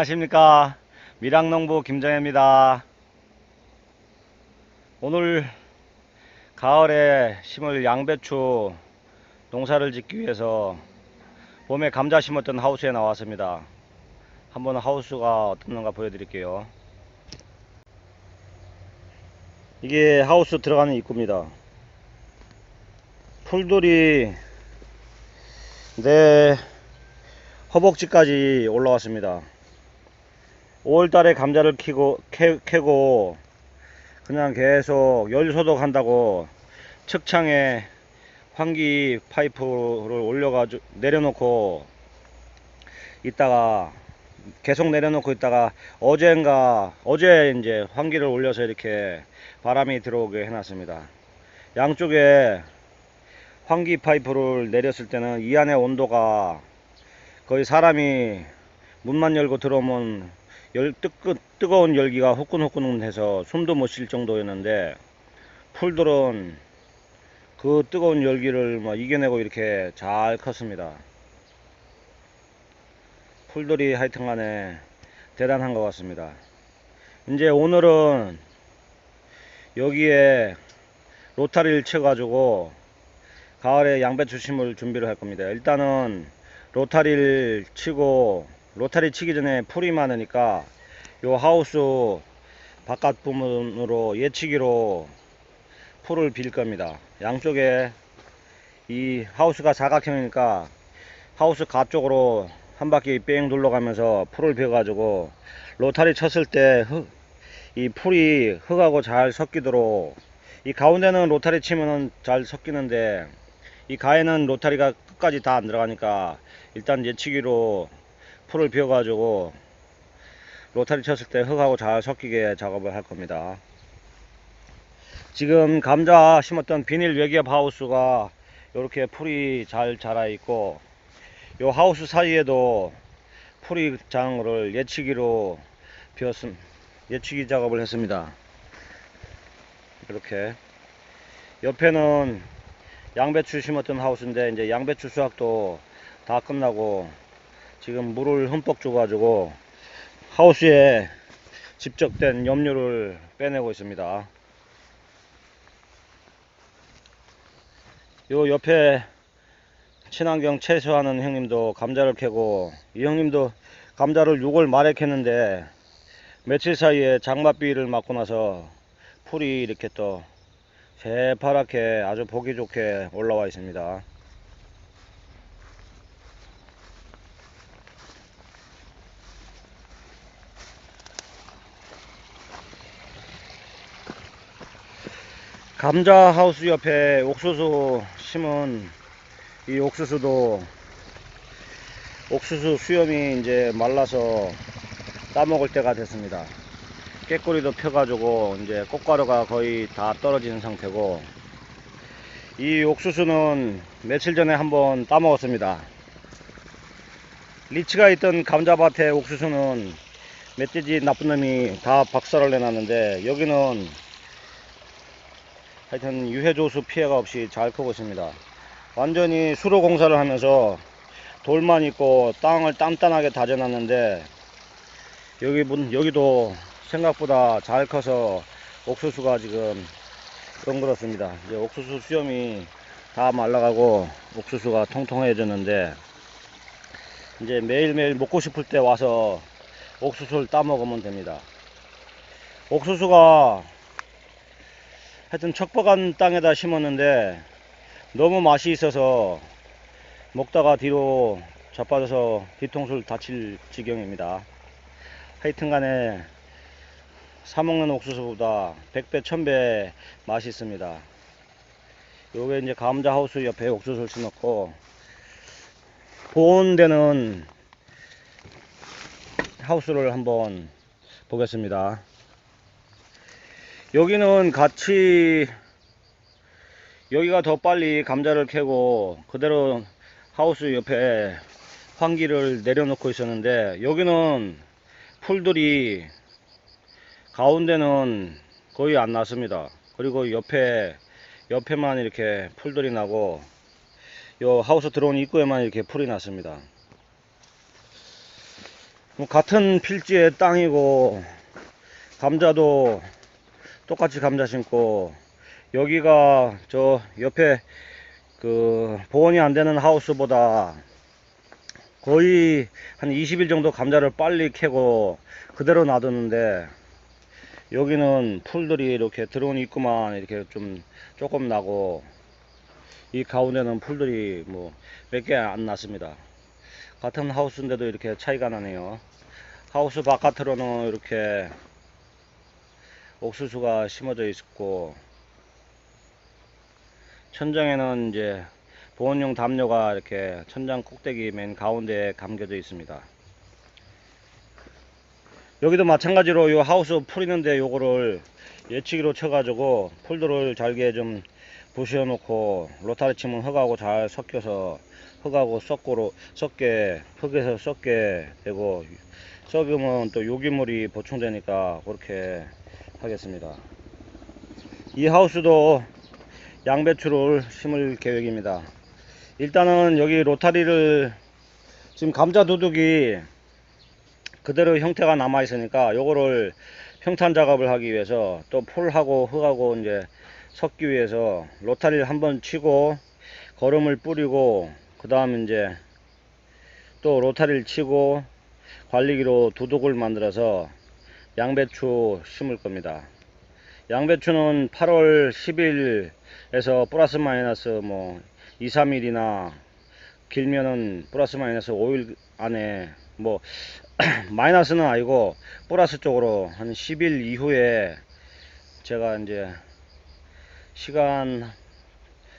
안녕하십니까. 밀양농부 김정혜입니다. 오늘 가을에 심을 양배추 농사를 짓기 위해서 봄에 감자 심었던 하우스에 나왔습니다. 한번 하우스가 어떻는가 보여드릴게요. 이게 하우스 들어가는 입구입니다. 풀들이 내 허벅지까지 올라왔습니다 5월달에 감자를 키고 캐, 캐고 그냥 계속 열 소독 한다고 측창에 환기 파이프를 올려가지고 내려놓고 있다가 계속 내려놓고 있다가 어젠가 어제 이제 환기를 올려서 이렇게 바람이 들어오게 해놨습니다. 양쪽에 환기 파이프를 내렸을 때는 이 안에 온도가 거의 사람이 문만 열고 들어오면 열, 뜨, 뜨거운 열기가 후끈후끈해서 숨도 못 쉴 정도였는데 풀들은 그 뜨거운 열기를 뭐 이겨내고 이렇게 잘 컸습니다. 풀들이 하여튼간에 대단한 것 같습니다. 이제 오늘은 여기에 로타리를 쳐가지고 가을에 양배추 심을 준비를 할 겁니다. 일단은 로타리를 치고 로타리 치기 전에 풀이 많으니까 요 하우스 바깥 부분으로 예치기로 풀을 빌 겁니다. 양쪽에 이 하우스가 사각형이니까 하우스 가쪽으로 한 바퀴 뺑 둘러가면서 풀을 베가지고 로타리 쳤을 때 이 풀이 흙하고 잘 섞이도록 이 가운데는 로타리 치면은 잘 섞이는데 이 가에는 로타리가 끝까지 다 안 들어가니까 일단 예치기로 풀을 비워가지고 로타리 쳤을 때 흙하고 잘 섞이게 작업을 할 겁니다. 지금 감자 심었던 비닐 외기압 하우스가 이렇게 풀이 잘 자라 있고 이 하우스 사이에도 풀이 장을 예치기로 비웠음 예치기 작업을 했습니다. 이렇게 옆에는 양배추 심었던 하우스인데 이제 양배추 수확도 다 끝나고 지금 물을 흠뻑 줘가지고 하우스에 집적된 염료를 빼내고 있습니다. 요 옆에 친환경 채소하는 형님도 감자를 캐고 이 형님도 감자를 6월 말에 캤는데 며칠 사이에 장맛비를 맞고 나서 풀이 이렇게 또 새파랗게 아주 보기 좋게 올라와 있습니다. 감자 하우스 옆에 옥수수 심은 이 옥수수도 옥수수 수염이 이제 말라서 따먹을 때가 됐습니다. 깨꼬리도 펴가지고 이제 꽃가루가 거의 다 떨어지는 상태고 이 옥수수는 며칠 전에 한번 따먹었습니다. 리치가 있던 감자밭에 옥수수는 멧돼지 나쁜 놈이 다 박살을 내놨는데 여기는 하여튼 유해조수 피해가 없이 잘 크고 있습니다. 완전히 수로 공사를 하면서 돌만 있고 땅을 단단하게 다져놨는데 여기 문 여기도 생각보다 잘 커서 옥수수가 지금 덩그렇습니다. 이제 옥수수 수염이 다 말라가고 옥수수가 통통해졌는데 이제 매일매일 먹고 싶을 때 와서 옥수수를 따 먹으면 됩니다. 옥수수가 하여튼 척박한 땅에다 심었는데 너무 맛이 있어서 먹다가 뒤로 자빠져서 뒤통수를 다칠 지경입니다. 하여튼 간에 사먹는 옥수수보다 100배, 1000배 맛이 있습니다. 요게 이제 감자 하우스 옆에 옥수수를 심었고, 보온 데는 하우스를 한번 보겠습니다. 여기는 같이, 여기가 더 빨리 감자를 캐고, 그대로 하우스 옆에 환기를 내려놓고 있었는데, 여기는 풀들이 가운데는 거의 안 났습니다. 그리고 옆에 옆에만 이렇게 풀들이 나고 요 하우스 들어온 입구에만 이렇게 풀이 났습니다. 뭐 같은 필지의 땅이고 감자도 똑같이 감자 심고 여기가 저 옆에 그 보온이 안 되는 하우스보다 거의 한 20일 정도 감자를 빨리 캐고 그대로 놔두는데 여기는 풀들이 이렇게 들어온 입구만 이렇게 좀 조금 나고 이 가운데는 풀들이 뭐 몇 개 안 났습니다. 같은 하우스인데도 이렇게 차이가 나네요. 하우스 바깥으로는 이렇게 옥수수가 심어져 있고 천장에는 이제 보온용 담요가 이렇게 천장 꼭대기 맨 가운데에 감겨져 있습니다. 여기도 마찬가지로 요 하우스 풀 있는데 요거를 예치기로 쳐가지고 풀들을 잘게 좀 부셔 놓고 로타리 치면 흙하고 잘 섞여서 흙하고 섞고로 섞게 흙에서 섞게 되고 썩으면 또 유기물이 보충되니까 그렇게 하겠습니다. 이 하우스도 양배추를 심을 계획입니다. 일단은 여기 로타리를 지금 감자 도둑이 그대로 형태가 남아 있으니까 요거를 평탄 작업을 하기 위해서 또 풀하고 흙하고 이제 섞기 위해서 로타리를 한번 치고 거름을 뿌리고 그 다음 이제 또 로타리를 치고 관리기로 두둑을 만들어서 양배추 심을 겁니다. 양배추는 8월 10일에서 플러스 마이너스 뭐 2, 3일이나 길면은 플러스 마이너스 5일 안에 뭐 마이너스는 아니고 플러스 쪽으로 한 10일 이후에 제가 이제 시간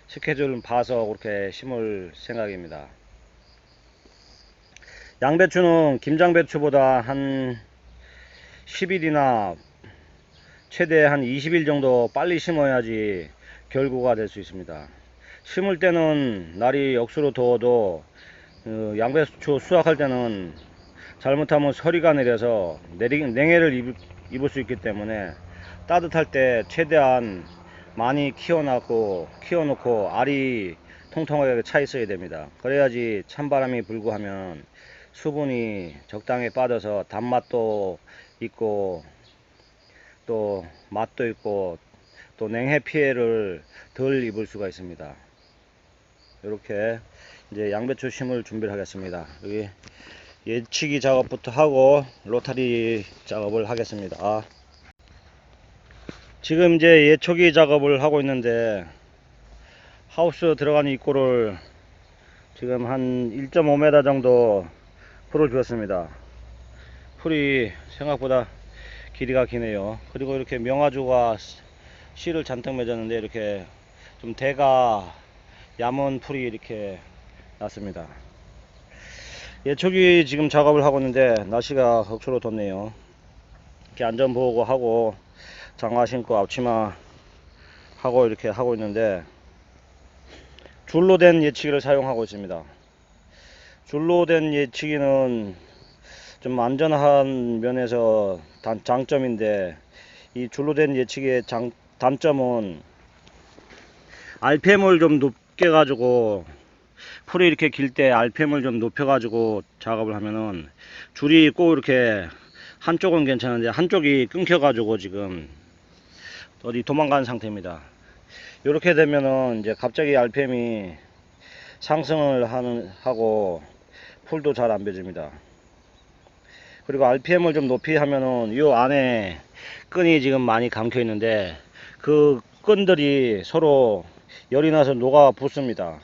스케줄을 봐서 그렇게 심을 생각입니다. 양배추는 김장배추보다 한 10일이나 최대 한 20일 정도 빨리 심어야지 결구가 될 수 있습니다. 심을 때는 날이 역수로 더워도 어, 양배추 수확할 때는 잘못하면 서리가 내려서 내리, 냉해를 입, 입을 수 있기 때문에 따뜻할 때 최대한 많이 키워놓고 키워놓고 알이 통통하게 차 있어야 됩니다. 그래야지 찬바람이 불고 하면 수분이 적당히 빠져서 단맛도 있고 또 맛도 있고 또 냉해 피해를 덜 입을 수가 있습니다. 이렇게 이제 양배추 심을 준비를 하겠습니다. 여기 예치기 작업부터 하고 로타리 작업을 하겠습니다. 지금 이제 예초기 작업을 하고 있는데 하우스 들어가는 입구를 지금 한 1.5m 정도 풀을 주었습니다. 풀이 생각보다 길이가 기네요. 그리고 이렇게 명화주가 씨를 잔뜩 맺었는데 이렇게 좀 대가 야먼 풀이 이렇게 났습니다. 예초기 지금 작업을 하고 있는데 날씨가 억수로 덥네요. 이렇게 안전보호구 하고 장화 신고 앞치마 하고 이렇게 하고 있는데 줄로 된 예치기를 사용하고 있습니다. 줄로 된 예치기는 좀 안전한 면에서 단, 장점인데 이 줄로 된 예치기의 장, 단점은 RPM을 좀 높게 가지고 풀이 이렇게 길 때 RPM을 좀 높여 가지고 작업을 하면은 줄이 꼭 이렇게 한쪽은 괜찮은데 한쪽이 끊겨 가지고 지금 어디 도망가는 상태입니다. 이렇게 되면은 이제 갑자기 RPM이 상승을 하는 하고 풀도 잘안 벼집니다. 그리고 RPM을 좀 높이 하면은 이 안에 끈이 지금 많이 감겨 있는데 그 끈들이 서로 열이 나서 녹아 붙습니다.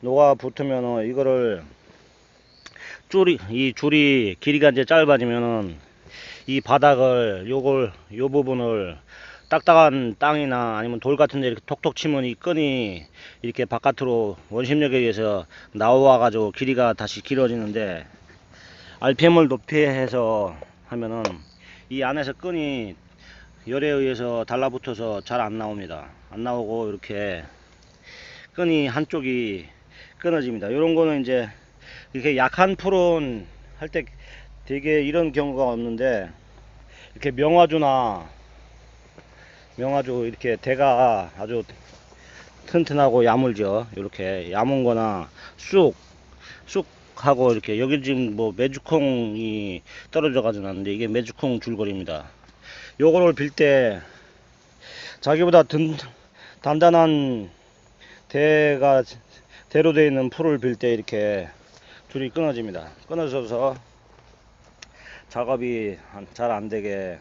녹아 붙으면은 이거를 줄이 이 줄이 길이가 이제 짧아지면은 이 바닥을 요걸 요 부분을 딱딱한 땅이나 아니면 돌 같은 데 이렇게 톡톡 치면 이 끈이 이렇게 바깥으로 원심력에 의해서 나와 가지고 길이가 다시 길어지는데 RPM을 높이 해서 하면은 이 안에서 끈이 열에 의해서 달라붙어서 잘 안 나옵니다. 안 나오고 이렇게 끈이 한쪽이 끊어집니다. 이런 거는 이제 이렇게 약한 풀은 할때 되게 이런 경우가 없는데 이렇게 명화주나 명화주 이렇게 대가 아주 튼튼하고 야물죠. 이렇게 야문 거나 쑥, 쑥 하고 이렇게 여기 지금 뭐 메주콩이 떨어져 가지고 났는데 이게 메주콩 줄거리입니다. 요거를 빌 때 자기보다 든, 단단한 대가 대로 되어 있는 풀을 빌 때 이렇게 줄이 끊어집니다. 끊어져서 작업이 잘 안 되게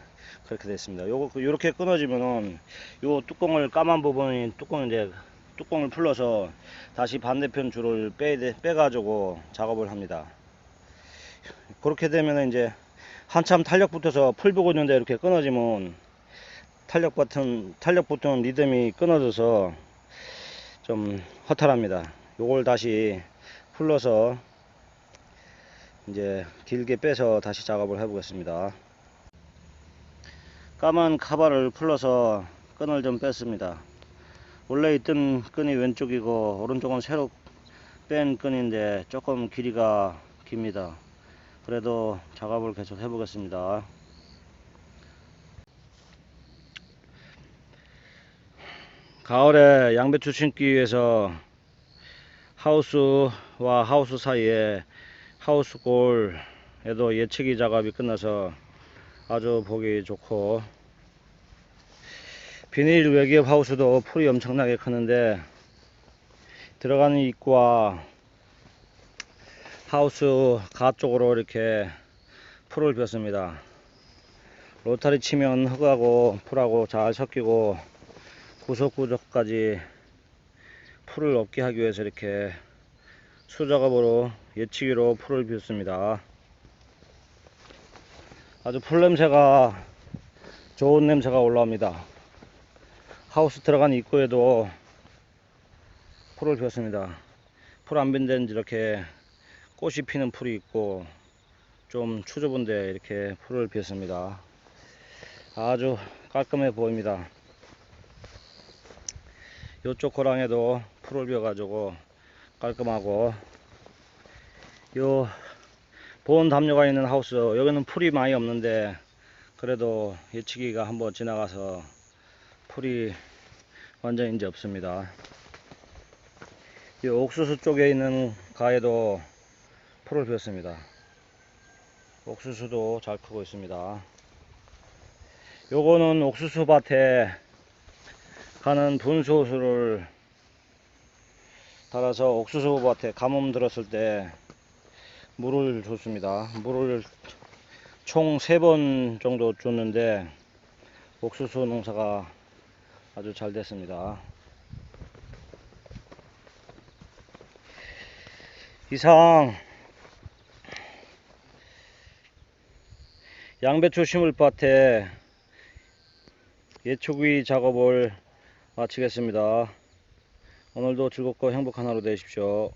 그렇게 됐습니다. 요거 요렇게 끊어지면은 요 뚜껑을 까만 부분이 뚜껑 이제 뚜껑을 풀러서 다시 반대편 줄을 빼 빼가지고 작업을 합니다. 그렇게 되면 이제 한참 탄력 붙어서 풀 보고 있는데 이렇게 끊어지면 탄력 같은 탄력 붙은 리듬이 끊어져서 좀 허탈합니다. 요걸 다시 풀러서 이제 길게 빼서 다시 작업을 해 보겠습니다. 까만 카바를 풀러서 끈을 좀 뺐습니다. 원래 있던 끈이 왼쪽이고 오른쪽은 새로 뺀 끈인데 조금 길이가 깁니다. 그래도 작업을 계속 해 보겠습니다. 가을에 양배추 심기 위해서 하우스와 하우스 사이에 하우스 골에도 예치기 작업이 끝나서 아주 보기 좋고 비닐 외기업 하우스도 풀이 엄청나게 크는데 들어가는 입구와 하우스 가 쪽으로 이렇게 풀을 폈습니다. 로타리 치면 흙하고 풀하고 잘 섞이고 구석구석까지 풀을 없게 하기 위해서 이렇게 수작업으로 예치기로 풀을 폈습니다. 아주 풀 냄새가 좋은 냄새가 올라옵니다. 하우스 들어간 입구에도 풀을 폈습니다. 풀 안 빈 데는 이렇게 꽃이 피는 풀이 있고 좀 추좁은 데 이렇게 풀을 폈습니다. 아주 깔끔해 보입니다. 요쪽 고랑에도 풀을 펴가지고 깔끔하고 요 보온 담요가 있는 하우스 여기는 풀이 많이 없는데 그래도 예치기가 한번 지나가서 풀이 완전 이제 없습니다. 이 옥수수 쪽에 있는 가에도 풀을 피웠습니다. 옥수수도 잘 크고 있습니다. 요거는 옥수수 밭에 가는 분수호수를 달아서 옥수수 밭에 가뭄 들었을 때 물을 줬습니다. 물을 총세번 정도 줬는데 옥수수 농사가 아주 잘 됐습니다. 이상 양배추 심을 밭에 예초기 작업을 마치겠습니다. 오늘도 즐겁고 행복한 하루 되십시오.